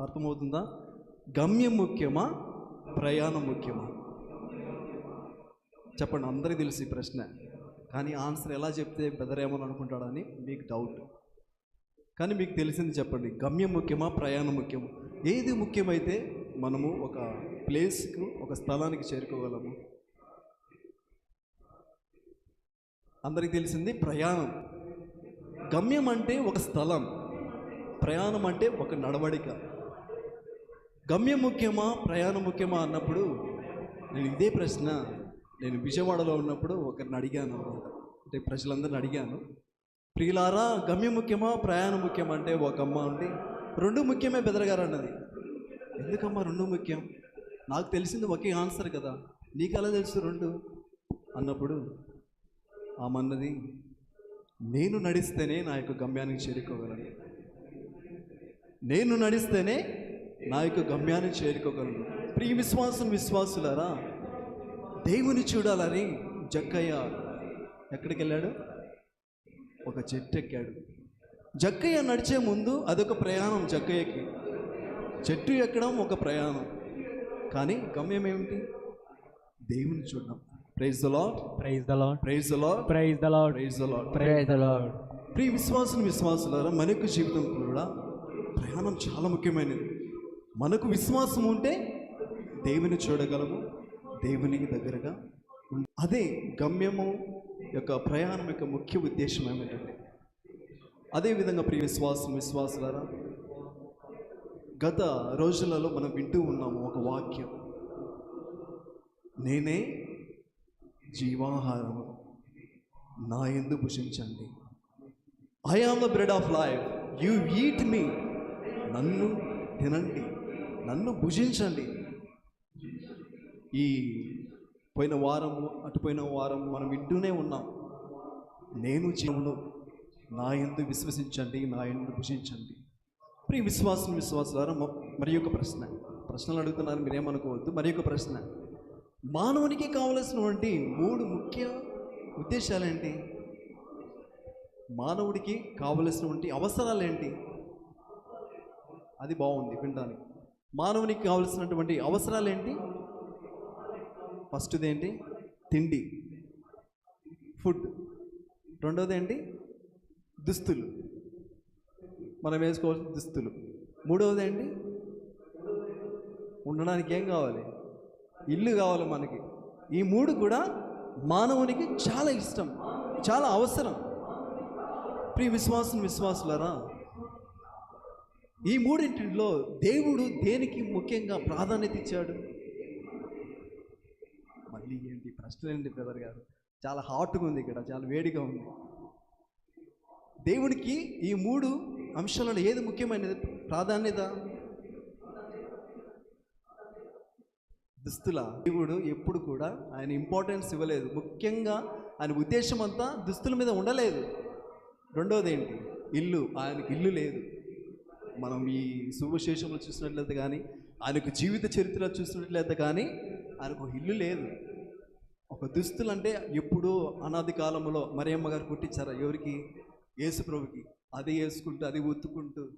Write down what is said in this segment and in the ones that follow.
అర్థమవుతుందా? గమ్యం ముఖ్యమా? ప్రయాణం ముఖ్యమా? చెప్పండి అందరికీ తెలిసి ఈ ప్రశ్న. కానీ ఆన్సర్ ఎలా చెప్తే బెదరేమో అనుకుంటాడని మీకు డౌట్. కానీ మీకు తెలిసింది చెప్పండి గమ్యం ముఖ్యమా? ప్రయాణం ముఖ్యమా? ఏది ముఖ్యమైతే మనము ఒక ప్లేస్కు ఒక స్థలానికి చేరుకోగలము? అందరికీ తెలిసింది ప్రయాణం. గమ్యం అంటే ఒక స్థలం. ప్రయాణం అంటే ఒక నడవడిక. గమ్యం ముఖ్యమా ప్రయాణం ముఖ్యమా అన్నప్పుడు నేను ఇదే ప్రశ్న నేను విజయవాడలో ఉన్నప్పుడు ఒకరిని అడిగాను అంటే ప్రజలందరిని అడిగాను. ప్రియులారా గమ్యం ముఖ్యమా ప్రయాణం ముఖ్యమా అంటే ఒక అమ్మ ఉండి రెండు ముఖ్యమే బెదరగారు అన్నది. ఎందుకమ్మా రెండు ముఖ్యం? నాకు తెలిసింది ఒకే ఆన్సర్ కదా. నీకు అలా తెలుసు రెండు? అన్నప్పుడు ఆమె అన్నది నేను నడిస్తేనే నా యొక్క గమ్యానికి చేరుకోగలను. నేను నడిస్తేనే నా యొక్క గమ్యానికి చేరుకోగలను. ప్రియ విశ్వాసం విశ్వాసులారా దేవుని చూడాలని జక్కయ్య ఎక్కడికి వెళ్ళాడు? ఒక చెట్టు ఎక్కాడు. జక్కయ్య నడిచే ముందు అదొక ప్రయాణం జక్కయ్యకి. చెట్టు ఎక్కడం ఒక ప్రయాణం. కానీ గమ్యం ఏమిటి? దేవుని చూడడం. Praise the lord praise the praise the lord praise the praise the lord praise the ప్రియ విశ్వాసం విశ్వాసులారా మనకు జీవితం కూడా ప్రయాణం చాలా ముఖ్యమైనది. మనకు విశ్వాసం ఉంటే దేవుని చూడగలము దేవునికి దగ్గరగా అదే గమ్యము యొక్క ప్రయాణం యొక్క ముఖ్య ఉద్దేశం ఏమిటంటే అదేవిధంగా ప్రియ విశ్వాసం విశ్వాసులారా గత రోజులలో మనం వింటూ ఉన్నాము ఒక వాక్యం. నేనే జీవాహారము నా ఎందు భుజించండి. I am the bread of life you eat me నన్ను తినండి. నన్ను భుజించండి. ఈ పోయిన వారము అటుపోయిన వారం మనం వింటూనే ఉన్నాం. నేను జీవును నా ఎందు విశ్వసించండి నా ఎందు భుజించండి. ప్రియ విశ్వాసం విశ్వాసారా మరి ఒక ప్రశ్న. ప్రశ్నలు అడుగుతున్నాను మీరేమనుకోవద్దు. మరి ఒక ప్రశ్న. మానవునికి కావలసినటువంటి మూడు ముఖ్య ఉద్దేశాలేంటి? మానవుడికి కావలసినటువంటి అవసరాలు ఏంటి అది బాగుంది వినడానికి. మానవునికి కావలసినటువంటి అవసరాలు ఏంటి ఫస్ట్ది ఏంటి తిండి. ఫుడ్. రెండోది ఏంటి దుస్తులు. మనం వేసుకోవాల్సిన దుస్తులు. మూడవది ఏంటి ఉండడానికి ఏం కావాలి? ఇల్లు కావాలి మనకి. ఈ మూడు కూడా మానవునికి చాలా ఇష్టం. చాలా అవసరం. ప్రియ విశ్వాసం విశ్వాసులరా ఈ మూడింటిలో దేవుడు దేనికి ముఖ్యంగా ప్రాధాన్యత ఇచ్చాడు? మళ్ళీ ఏంటి? ప్రశ్న ఏంటి బ్రదర్ గారు? చాలా హాట్గా ఉంది ఇక్కడ చాలా వేడిగా ఉంది. దేవునికి ఈ మూడు అంశాలలో ఏది ముఖ్యమైనది? ప్రాధాన్యత? దుస్తుల. దేవుడు ఎప్పుడు కూడా ఆయన ఇంపార్టెన్స్ ఇవ్వలేదు. ముఖ్యంగా ఆయన ఉద్దేశం అంతా దుస్తుల మీద ఉండలేదు. రెండోది ఏంటి? ఇల్లు. ఆయనకి ఇల్లు లేదు. మనం ఈ సువిశేషంలో చూసినట్లయితే కానీ ఆయనకు జీవిత చరిత్ర చూసినట్లయితే కానీ ఆయనకు ఒక ఇల్లు లేదు. ఒక దుస్తులు అంటే ఎప్పుడూ అనాది కాలంలో మరియమ్మ గారు కుట్టించారా ఎవరికి? యేసుప్రభుకి. అది వేసుకుంటూ అది ఉత్తుకుంటూ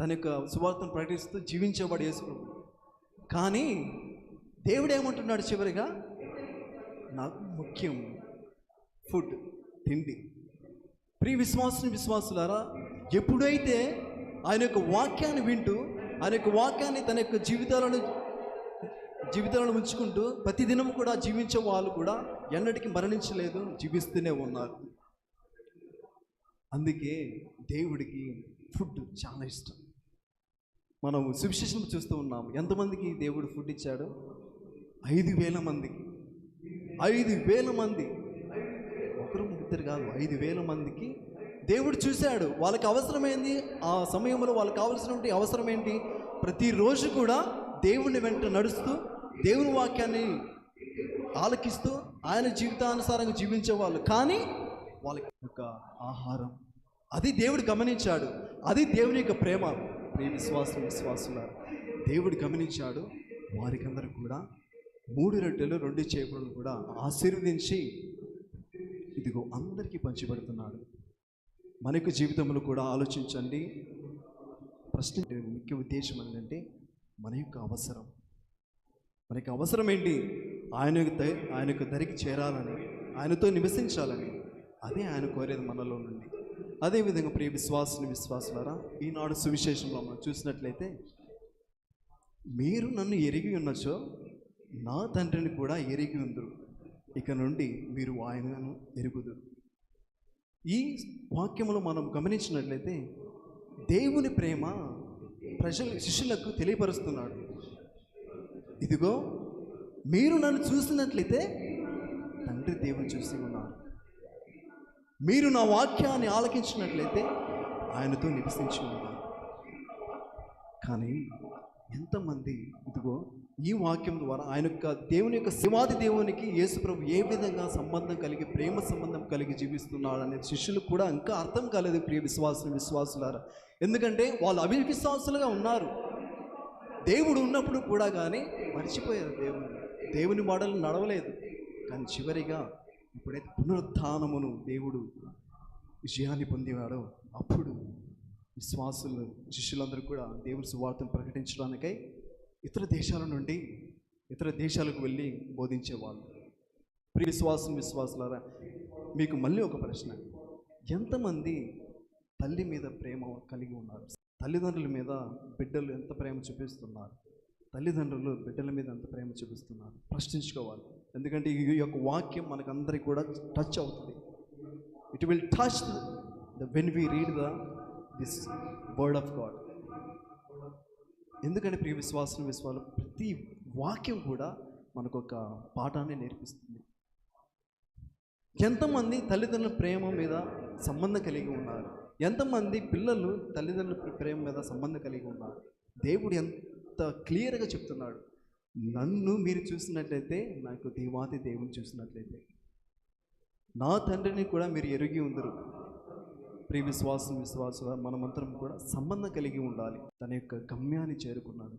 తన యొక్క సువార్తను ప్రకటిస్తూ జీవించేవాడు యేసుప్రభు. కానీ దేవుడు ఏమంటున్నాడు చివరిగా? నాకు ముఖ్యం ఫుడ్ తిండి. ప్రియ విశ్వాసం విశ్వాసులారా ఎప్పుడైతే ఆయన యొక్క వాక్యాన్ని వింటూ ఆయన యొక్క వాక్యాన్ని తన యొక్క జీవితాలను జీవితాలను ఉంచుకుంటూ ప్రతిదినం కూడా జీవించే వాళ్ళు కూడా ఎన్నటికీ మరణించలేదు జీవిస్తూనే ఉన్నారు. అందుకే దేవుడికి ఫుడ్ చాలా ఇష్టం. మనం సువిశేషం చూస్తూ ఉన్నాం ఎంతమందికి దేవుడు ఫుడ్ ఇచ్చాడు? ఐదు వేల మందికి. ఐదు వేల మంది. ఒకరు ఇద్దరు కాదు ఐదు వేల మందికి దేవుడు చూశాడు వాళ్ళకి అవసరమైంది ఆ సమయంలో వాళ్ళకి కావాల్సినటువంటి అవసరం ఏంటి? ప్రతిరోజు కూడా దేవుని వెంట నడుస్తూ దేవుని వాక్యాన్ని ఆలకిస్తూ ఆయన జీవితానుసారంగా జీవించే వాళ్ళు కానీ వాళ్ళకి యొక్క ఆహారం. అది దేవుడు గమనించాడు. అది దేవుని యొక్క ప్రేమ. ప్రేమ విశ్వాసం విశ్వాసుల దేవుడు గమనించాడు. వారికందరూ కూడా మూడు రొట్టెలు రెండు చేపలను కూడా ఆశీర్వదించి ఇదిగో అందరికీ పంచిపెడుతున్నాడు. మనకు జీవితంలో కూడా ఆలోచించండి. ప్రశ్న ముఖ్య ఉద్దేశం ఏంటంటే మన యొక్క అవసరం. మన యొక్క అవసరం ఏంటి? ఆయన యొక్క ఆయన యొక్క దరికి చేరాలని ఆయనతో నివసించాలని. అదే ఆయన కోరేది మనలో నుండి. అదేవిధంగా ప్రియ విశ్వాసుని విశ్వాసులారా ఈనాడు సువిశేషంలో మనం చూసినట్లయితే మీరు నన్ను ఎరిగి ఉన్నచో నా తండ్రిని కూడా ఎరిగి ఉందరు. ఇక నుండి మీరు ఆయనను ఎరుగుదురు. ఈ వాక్యములో మనం గమనించినట్లయితే దేవుని ప్రేమ ప్రజలు శిష్యులకు తెలియపరుస్తున్నాడు. ఇదిగో మీరు నన్ను చూసినట్లయితే తండ్రి దేవుని చూసి ఉన్నారు మీరు నా వాక్యాన్ని ఆలకించినట్లయితే ఆయనతో నివసించి ఉన్నారు కానీ ఎంతమంది ఇదిగో ఈ వాక్యం ద్వారా ఆయన యొక్క దేవుని యొక్క శివాది దేవునికి యేసుప్రభు ఏ విధంగా సంబంధం కలిగి ప్రేమ సంబంధం కలిగి జీవిస్తున్నాడు అనే శిష్యులు కూడా ఇంకా అర్థం కాలేదు ప్రియ విశ్వాసులు విశ్వాసులారా. ఎందుకంటే వాళ్ళు అవిశ్వాసులుగా ఉన్నారు. దేవుడు ఉన్నప్పుడు కూడా కానీ మర్చిపోయారు దేవుని. దేవుని మాటలు నడవలేదు. కానీ చివరిగా ఎప్పుడైతే పునరుత్నమును దేవుడు విజయాన్ని పొందేవాడో అప్పుడు విశ్వాసులు శిష్యులందరూ కూడా దేవుని సువార్తను ప్రకటించడానికై ఇతర దేశాల నుండి ఇతర దేశాలకు వెళ్ళి బోధించేవాళ్ళు. ప్రియ విశ్వాసం విశ్వాసులారా మీకు మళ్ళీ ఒక ప్రశ్న. ఎంతమంది తల్లి మీద ప్రేమ కలిగి ఉన్నారు? తల్లిదండ్రుల మీద బిడ్డలు ఎంత ప్రేమ చూపిస్తున్నారు? తల్లిదండ్రులు బిడ్డల మీద ఎంత ప్రేమ చూపిస్తున్నారు? ప్రశ్నించుకోవాలి. ఎందుకంటే ఈ యొక్క వాక్యం మనకందరికి కూడా టచ్ అవుతుంది. It will touch the when we read the this word of God ఎందుకంటే ప్రియ విశ్వాసం విశ్వాలు ప్రతి వాక్యం కూడా మనకు ఒక పాఠాన్ని నేర్పిస్తుంది. ఎంతమంది తల్లిదండ్రుల ప్రేమ మీద సంబంధం కలిగి ఉన్నారు? ఎంతమంది పిల్లలు తల్లిదండ్రుల ప్రేమ మీద సంబంధం కలిగి ఉన్నారు? దేవుడు ఎంత క్లియర్గా చెప్తున్నాడు. నన్ను మీరు చూసినట్లయితే నాకు దేవాతి దేవుని చూసినట్లయితే. నా తండ్రిని కూడా మీరు ఎరిగి ఉందరు. ప్రియ విశ్వాసం విశ్వాస మనమంతరం కూడా సంబంధం కలిగి ఉండాలి. తన యొక్క గమ్యాన్ని చేరుకున్నాడు.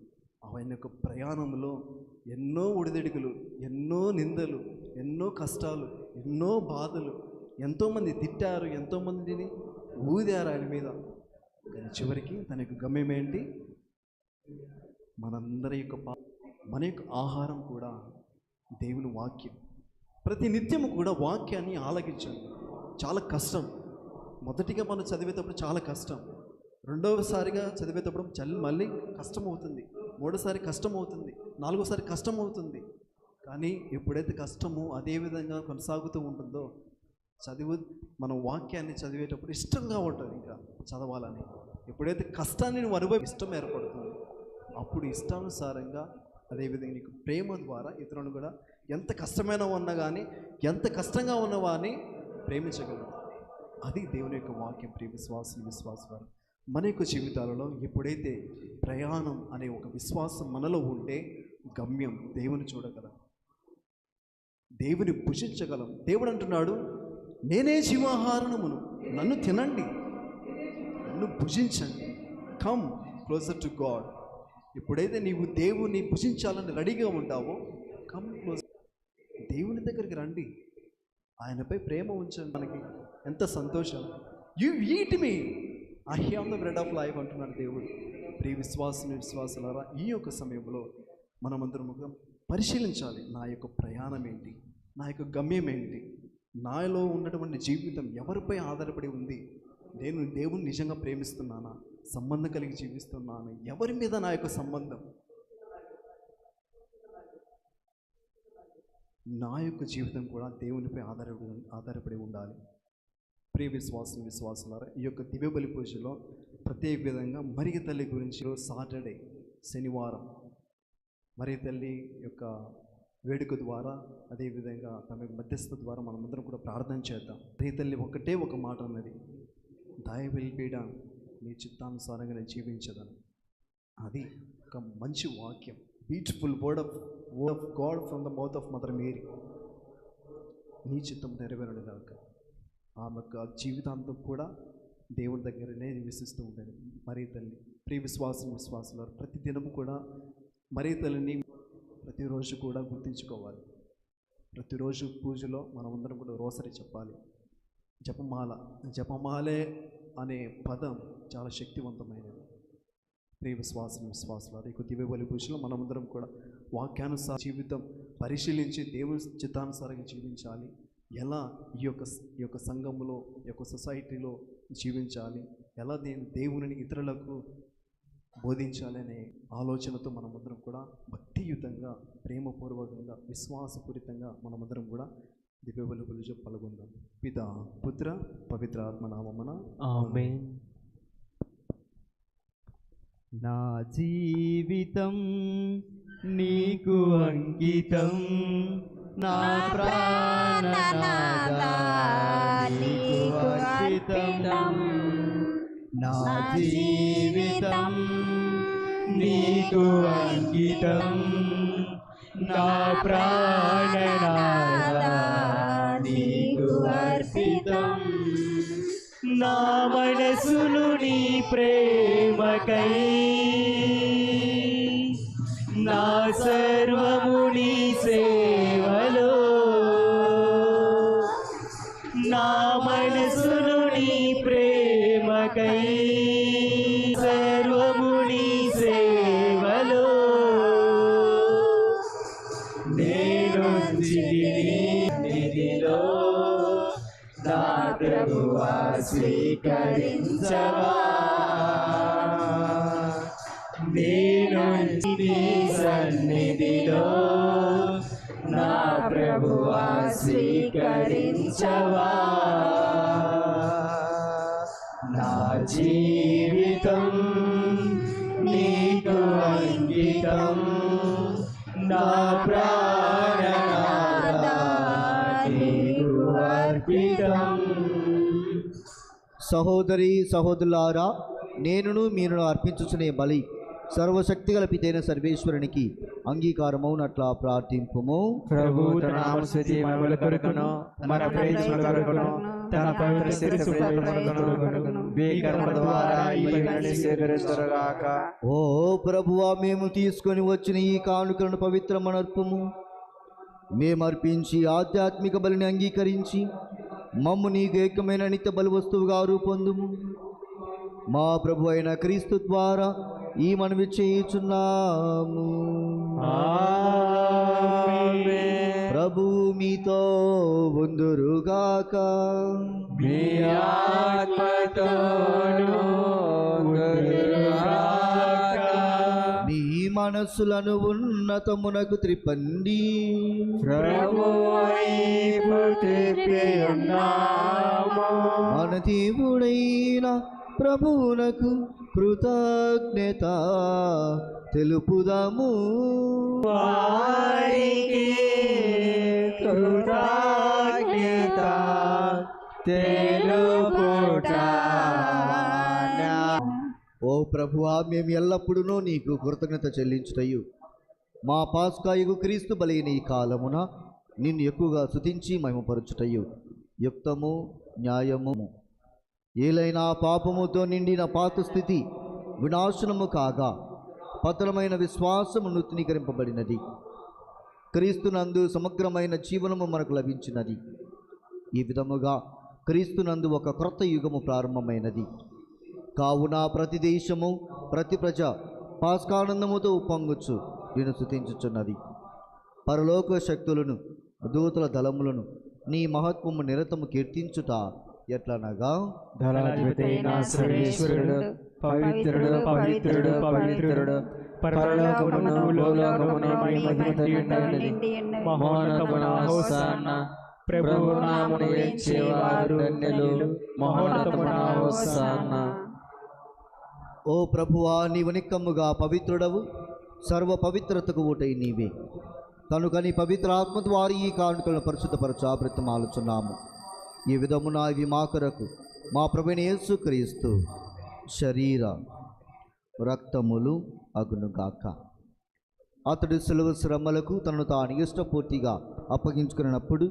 ఆయన యొక్క ప్రయాణంలో ఎన్నో ఒడిదడికలు ఎన్నో నిందలు ఎన్నో కష్టాలు ఎన్నో బాధలు ఎంతోమంది తిట్టారు ఎంతోమందిని ఊదారు ఆయన మీద. కానీ చివరికి తన యొక్క గమ్యం ఏంటి? మనందరి యొక్క పా మన యొక్క ఆహారం కూడా దేవుని వాక్యం. ప్రతి నిత్యము కూడా వాక్యాన్ని ఆలకించండి చాలా కష్టం. మొదటిగా మనం చదివేటప్పుడు చాలా కష్టం. రెండవసారిగా చదివేటప్పుడు చల్ మళ్ళీ కష్టం అవుతుంది మూడోసారి కష్టం అవుతుంది నాలుగోసారి కష్టం అవుతుంది కానీ ఎప్పుడైతే కష్టము అదే విధంగా కొనసాగుతూ ఉంటుందో చదువు మనం వాక్యాన్ని చదివేటప్పుడు ఇష్టంగా ఉంటుంది ఇంకా చదవాలని. ఎప్పుడైతే కష్టాన్ని నువ్వు అనుభవి ఇష్టం ఏర్పడుతుంది అప్పుడు ఇష్టానుసారంగా అదేవిధంగా నీకు ప్రేమ ద్వారా ఇతరులను కూడా ఎంత కష్టమైన ఉన్నా కానీ ఎంత కష్టంగా ఉన్నవాని ప్రేమించగలుగుతాం అది దేవుని యొక్క వాక్యం ప్రియ విశ్వాసం విశ్వాసం మన యొక్క జీవితాలలో ఎప్పుడైతే ప్రయాణం అనే ఒక విశ్వాసం మనలో ఉంటే గమ్యం దేవుని చూడగలం. దేవుని భుజించగలం. దేవుడు అంటున్నాడు నేనే జీవాహారణమును నన్ను తినండి. నన్ను భుజించండి. కమ్ క్లోజర్ టు గాడ్ ఎప్పుడైతే నీవు దేవుని భుజించాలని రెడీగా ఉంటావో కమ్ క్లోజ్ దేవుని దగ్గరికి రండి. ఆయనపై ప్రేమ ఉంచండి మనకి ఎంత సంతోషం. You eat me I have the bread of life అంటున్నాడు దేవుడు. ప్రియ విశ్వాసం విశ్వాసులారా ఈ యొక్క సమయంలో మనమందరం ఒక పరిశీలించాలి. నా యొక్క ప్రయాణం ఏంటి నా యొక్క గమ్యం ఏంటి నాలో ఉన్నటువంటి జీవితం ఎవరిపై ఆధారపడి ఉంది? నేను దేవుని నిజంగా ప్రేమిస్తున్నానా? సంబంధం కలిగి జీవిస్తున్నాను? ఎవరి మీద నా యొక్క సంబంధం? నా యొక్క జీవితం కూడా దేవునిపై ఆధారపడి ఆధారపడి ఉండాలి. ప్రియ విశ్వాసం విశ్వాసులారా ఈ యొక్క దివ్య బలి పూజలో ప్రత్యేక విధంగా మరిగ తల్లి గురించి సాటర్డే శనివారం మరి తల్లి యొక్క వేడుక ద్వారా అదేవిధంగా తమ మధ్యస్థ ద్వారా మనమందరం కూడా ప్రార్థన చేద్దాం. మరి తల్లి ఒకటే ఒక మాట అన్నది దాయ వెల్పీడ నీ చిత్తానుసారంగా నేను జీవించదని. అది ఒక మంచి వాక్యం. బీచ్ఫుల్ word of word of God from the mouth of mother Mary నీ చిత్తం నెరవేరడు కాక ఆమె జీవితాంతం కూడా దేవుని దగ్గరనే నివసిస్తూ ఉండేది. మరీ తల్లి ప్రియ విశ్వాసం విశ్వాసులు ప్రతి దినము కూడా మరీ తల్లిని ప్రతిరోజు కూడా గుర్తించుకోవాలి. ప్రతిరోజు పూజలో మనమందరం కూడా రోసరి చెప్పాలి. జపమాల జపమాలే అనే పదం చాలా శక్తివంతమైనది. ప్రియ విశ్వాసం విశ్వాసాలు ఈ దివ్య బలి మనమందరం కూడా వాక్యానుసార జీవితం పరిశీలించి దేవుని చిత్తానుసారంగా జీవించాలి. ఎలా ఈ యొక్క ఈ యొక్క సంఘములో ఈ యొక్క సొసైటీలో జీవించాలి? ఎలా నేను దేవుని ఇతరులకు బోధించాలనే ఆలోచనతో మనమందరం కూడా భక్తియుతంగా ప్రేమపూర్వకంగా విశ్వాసపూరితంగా మనమందరం కూడా దివ్య బలి పాల్గొందాం. పిత పుత్ర పవిత్ర ఆత్మ నామమున నా జీవితం నీకు అంకితం. నా అర్పితం నా జీవితం నీకు అంకితం. నా ప్రాణనాదా నా ప్రభువా స్వీకరించవా. నేను నీ సన్నిధిలో. నా ప్రభువా స్వీకరించవా. నా జీ సహోదరి సహోదరులారా నేనును మీరును అర్పించుచునే బలి సర్వశక్తి గల పితైన సర్వేశ్వరునికి అంగీకారమౌనట్లా ప్రార్థింపుము. ప్రభు తన నామస్వతి మహిమల కొరకును మన ప్రేక్షల కొరకును తన పవిత్ర శిరస్సుపై కొరకును వేకర్మ ద్వారా ఈ పనిని స్వీకరిస్తురుగాక ఓ ప్రభువా మేము తీసుకొని వచ్చిన ఈ కానుకలను పవిత్రమనర్పము. మేము అర్పించి ఆధ్యాత్మిక బలిని అంగీకరించి మమ్ము నీకు ఏకమైన నిత్య బలి వస్తువుగా రూపొందుము. మా ప్రభు అయిన క్రీస్తు ద్వారా ఈ మనవి చేయుచున్నాము. ప్రభు మీతో ఉందురుగాక. మీ ఆత్మతోను మనస్సులను ఉన్నతమునకు త్రిపండి. మన దేవుడైన ప్రభువునకు కృతజ్ఞత తెలుపుదాము. కృతజ్ఞత తెలుపుట. ఓ ప్రభువా మేము ఎల్లప్పుడూ నీకు కృతజ్ఞత చెల్లించుటయు. మా పాస్కాయుగు క్రీస్తు బలైన ఈ కాలమున నిన్ను ఎక్కువగా శుతించి మహిమపరచుటయు. యుక్తము న్యాయము ఏలైనా పాపముతో నిండిన పాత స్థితి వినాశనము కాగా పతనమైన విశ్వాసము నూతనీకరింపబడినది. క్రీస్తునందు సమగ్రమైన జీవనము మనకు లభించినది. ఈ విధముగా క్రీస్తునందు ఒక క్రొత్త యుగము ప్రారంభమైనది. కావున ప్రతి దేశము ప్రతి ప్రజ పాస్కానందముతో ఉప్పొంగుచు నేను స్థుతించుచున్నది పరలోక శక్తులను దూతల దళములను నీ మహత్వము నిరతము కీర్తించుట ఎట్లనగా? పవిత్రుడు పవిత్రుడు పవిత్రుడు. పరలోకమును భూలోకమును మహోన్నతమున హోసాన్న ప్రభువు నామమున వచ్చేవారు ధన్యులు మహోన్నతమున హోసాన్న ఓ ప్రభువా నీవు నిక్కమ్ముగా పవిత్రుడవు. సర్వ పవిత్రతకు ఊటై నీవే. కనుక నీ పవిత్ర ఆత్మ ద్వారా ఈ కానుకలను పరిశుద్ధపరచు ఆవృత్తమాలుచున్నాము ఈ విధమున ఇవి మా కొరకు మా ప్రభుని యేసు క్రీస్తు శరీర రక్తములు అగునుగాక. అతడు సులువ శ్రమలకు తనను తాను ఇష్టపూర్తిగా అప్పగించుకున్నప్పుడు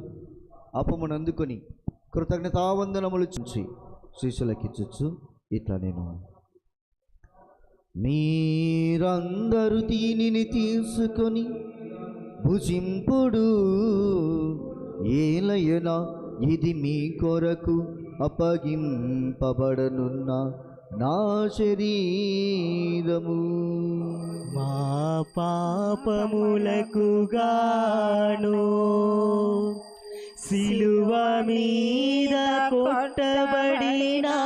అపమునందుకొని కృతజ్ఞతావందనములు చుంచి శిష్యులకిచ్చుచు ఇట్లా నేను మీరందరూ దీనిని తీసుకొని భుజింపుడు. ఏలయనా ఇది మీ కొరకు అప్పగింపబడనున్న నా శరీరము. మా పాపములకు గాను సిలువ మీద కొట్టబడినా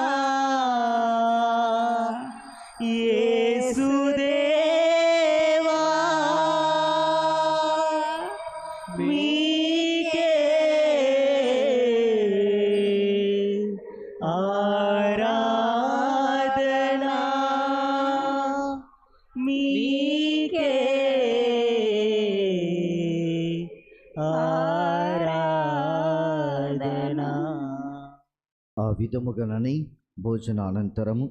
విధముగానని భోజన అనంతరము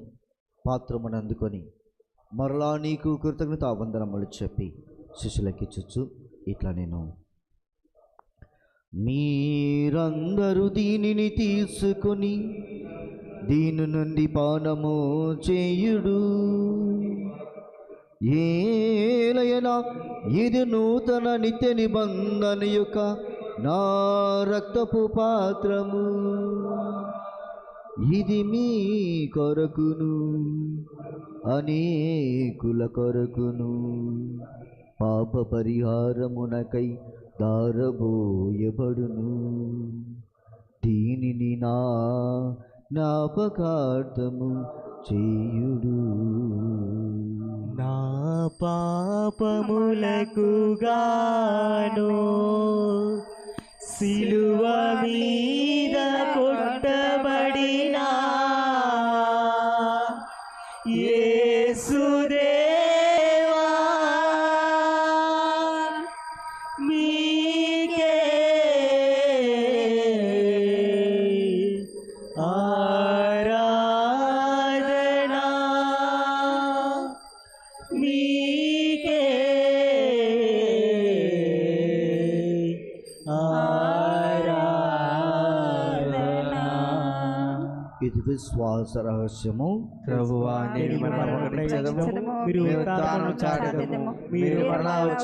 పాత్రమును అందుకొని మరలా నీకు కృతజ్ఞత వందనములు చెప్పి శిష్యులకిచ్చుచు ఇట్లా నేను. మీరందరూ దీనిని తీసుకొని దీని నుండి పానము చేయుడు. ఏలయనా ఇది నూతన నిత్య నిబంధన యొక్క నా రక్తపు పాత్రము. ఇది మీ కొరకును అనేకుల కొరకును. పాప పరిహారమునకై దారబోయబడును. దీనిని నా జ్ఞాపకార్థము చేయుడు. నా పాపములకు గాను సిలువ మీద కొట్టబడిన ఇది విశ్వాస రహస్యము. ప్రభువా మీరు మీరు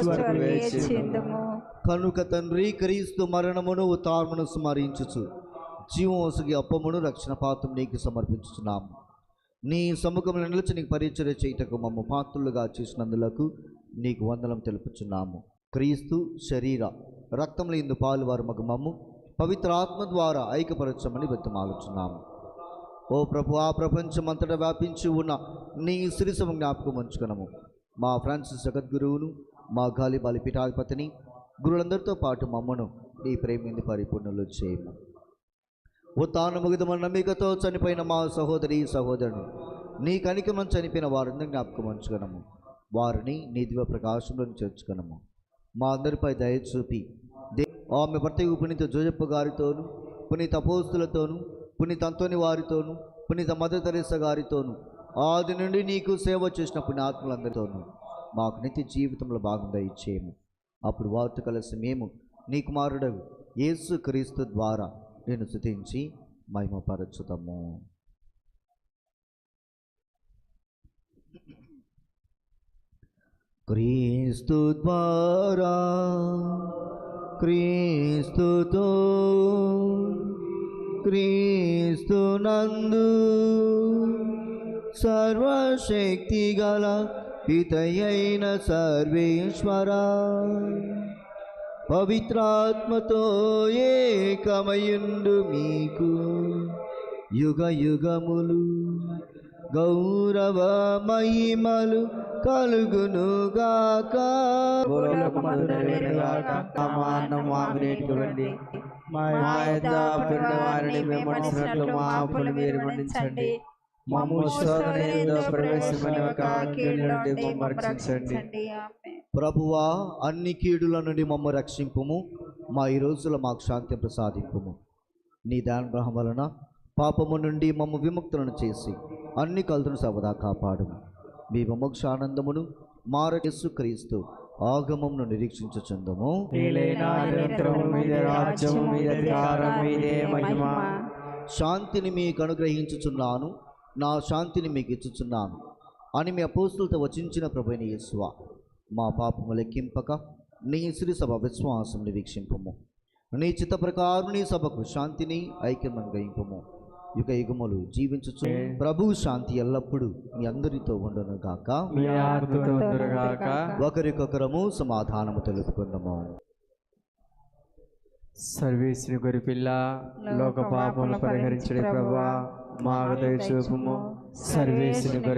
వరకు వేచి కనుక తండ్రి క్రీస్తు మరణమును ఉత్తార్మును స్మరించుచు. జీవోసుకి అప్పమును రక్షణ పాత్రం నీకు సమర్పించుచున్నాము. నీ సముఖంలో నిలిచి నీకు పరిచర్య చేయుటకు మమ్మ పాత్రులుగా చేసినందులకు నీకు వందనం తెలుపుచున్నాము. క్రీస్తు శరీర రక్తంలో ఇందు పాలు వారు మగ మమ్ము పవిత్ర ఆత్మ ద్వారా ఐక్యపరచమని బతిమాలుచున్నాము. ఓ ప్రభు ఆ ప్రపంచమంతటా వ్యాపించి ఉన్న నీ సిరిసము జ్ఞాపకం ఉంచుకున్నాము మా ఫ్రాన్సిస్ జగద్గురువును మా గాలి బాలి పీఠాధిపతిని గురులందరితో పాటు మమ్మను నీ ప్రేమింది పరిపూర్ణలు చేయము. ఉత్తాను ముగిదమ నమ్మికతో చనిపోయిన మా సహోదరి సహోదరుడు నీ కనికమని చనిపోయిన వారిని జ్ఞాపకం ఉంచుకున్నాము వారిని నీ దివ ప్రకాశంలో చేర్చుకునము. మా అందరిపై దయ చూపి దే ఆమె భర్త పునీత జోజప్ప గారితోను పునీత అపోస్తులతోను పునీత అంతోని వారితోను పునీత మదర్ తెరేస గారితోనూ ఆది నుండి నీకు సేవ చేసిన పుణ్యాత్ములందరితోనూ మాకు నిత్య జీవితంలో భాగంగా ఇచ్చేయము అప్పుడు వారితో కలిసి మేము నీ కుమారుడు యేసు క్రీస్తు ద్వారా నేను శుతించి మహిమపరచుతాము క్రీస్తు ద్వారా క్రీస్తుతో క్రీస్తు నందు సర్వశక్తి గల పితయైన సర్వేశ్వర పవిత్రాత్మతో ఏకమయుండు మీకు యుగ యుగములు గౌరవ మహిమలు కలుగునుగాక. మా యొక్క అప్పుడున్న వారిని మేము మన్నించినట్లు మా అప్పులు మీరు మన్నించండి. మమ్ము శోధన ఎందు ప్రవేశమైన ఒక అగ్ని నుండి మమ్ము రక్షించండి. ప్రభువా అన్ని కీడుల నుండి మమ్మ రక్షింపుము. మా ఈ రోజుల మాకు శాంతి ప్రసాదింపుము. నీ దానుగ్రహం వలన పాపము నుండి మమ్మ విముక్తులను చేసి అన్ని కలుతును సవదా కాపాడుము. మీ విమోక్ష ఆనందమును మారకేసు క్రీస్తు ఆగమమును నిరీక్షించుచుందము. శాంతిని మీకు అనుగ్రహించుచున్నాను. నా శాంతిని మీకు ఇచ్చుచున్నాను. అని మీ అపోస్తులతో వచించిన ప్రభుని యేసువ మా పాపము లెక్కింపక నీ సిరి సభ విశ్వాసముని వీక్షింపము. నీ చిత్త ప్రకారం నీ సభకు శాంతిని ఐక్యం అనుగ్రహింపము యుగ యుగములు జీవించుచు ప్రభు శాంతి ఎల్లప్పుడూ మీ అందరితో ఉండను గాక. ఒకరికొకరము సమాధానము తెలుపుకుందాము. సర్వేశ్వరి గొరిపిల్ల లోక పాపములు పరిహరించడే ప్రభా మా దయ చూపుము. సర్వేశ్వరి గొర్రె